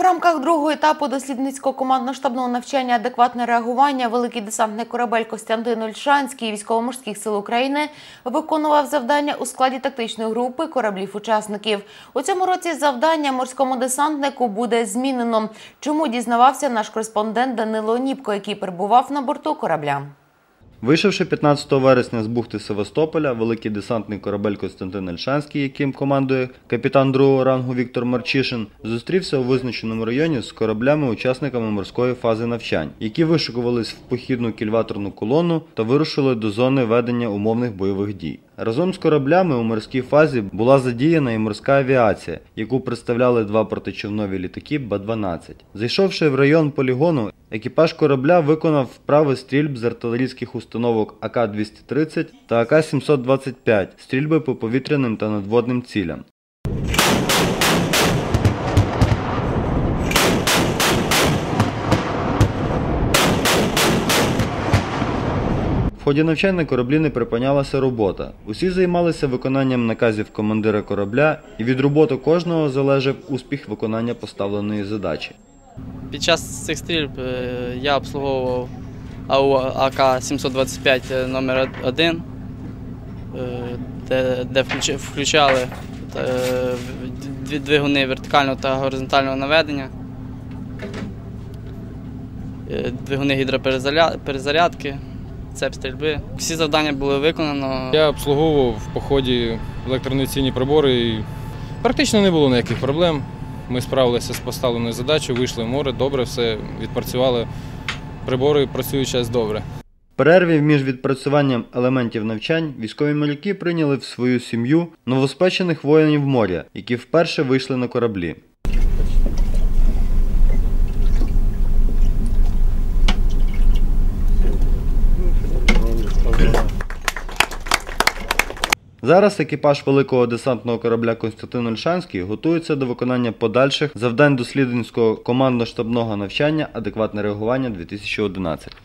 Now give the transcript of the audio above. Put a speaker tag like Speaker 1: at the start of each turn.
Speaker 1: рамках другого етапу дослідницького командно-штабного навчання адекватне реагування великий десантний корабель Костянтин Ольшанський військово-морських сил України виконував завдання у складі тактичної групи кораблів-учасників. У цьому році завдання морському десантнику буде змінено. Чому дізнавався наш кореспондент Данило Ніпко, який перебував на борту корабля.
Speaker 2: Вийшовши 15 вересня з бухти Севастополя, великий десантний корабель Костянтин Ельшанський, яким командує капітан другого рангу Віктор Марчишин, зустрівся у визначеному районі з кораблями-учасниками морської фази навчань, які вишикувались в похідну кільваторну колону та вирушили до зони ведення умовних бойових дій. Разом з кораблями у морській фазі була задіяна і морська авіація, яку представляли два протичовнові літаки Б-12. Зайшовши в район полігону, екіпаж корабля виконав вправи стрільб з артилерійських установок АК-230 та АК-725 стрільби по повітряним та надводним цілям. Ході навчань на кораблі не припинялася робота. Усі займалися виконанням наказів командира корабля, і від роботи кожного залежав успіх виконання поставленої задачі.
Speaker 3: Під час цих стрільб е, я обслуговував АУ АК-725 номер 1 де, де включали е, двигуни вертикального та горизонтального наведення, е, двигуни гідроперезарядки, цеп стрільби. Всі завдання були виконано.
Speaker 4: Я обслуговував в поході електронаційні прибори і практично не було ніяких проблем. Ми справилися з поставленою задачею, вийшли в море, добре все відпрацювали. Прибори працюють зараз добре.
Speaker 2: В перерві між відпрацюванням елементів навчань військові моряки прийняли в свою сім'ю новоспечених воїнів моря, які вперше вийшли на кораблі. Зараз екіпаж великого десантного корабля Константин Ольшанський готується до виконання подальших завдань дослідницького командно-штабного навчання Адекватне реагування 2011.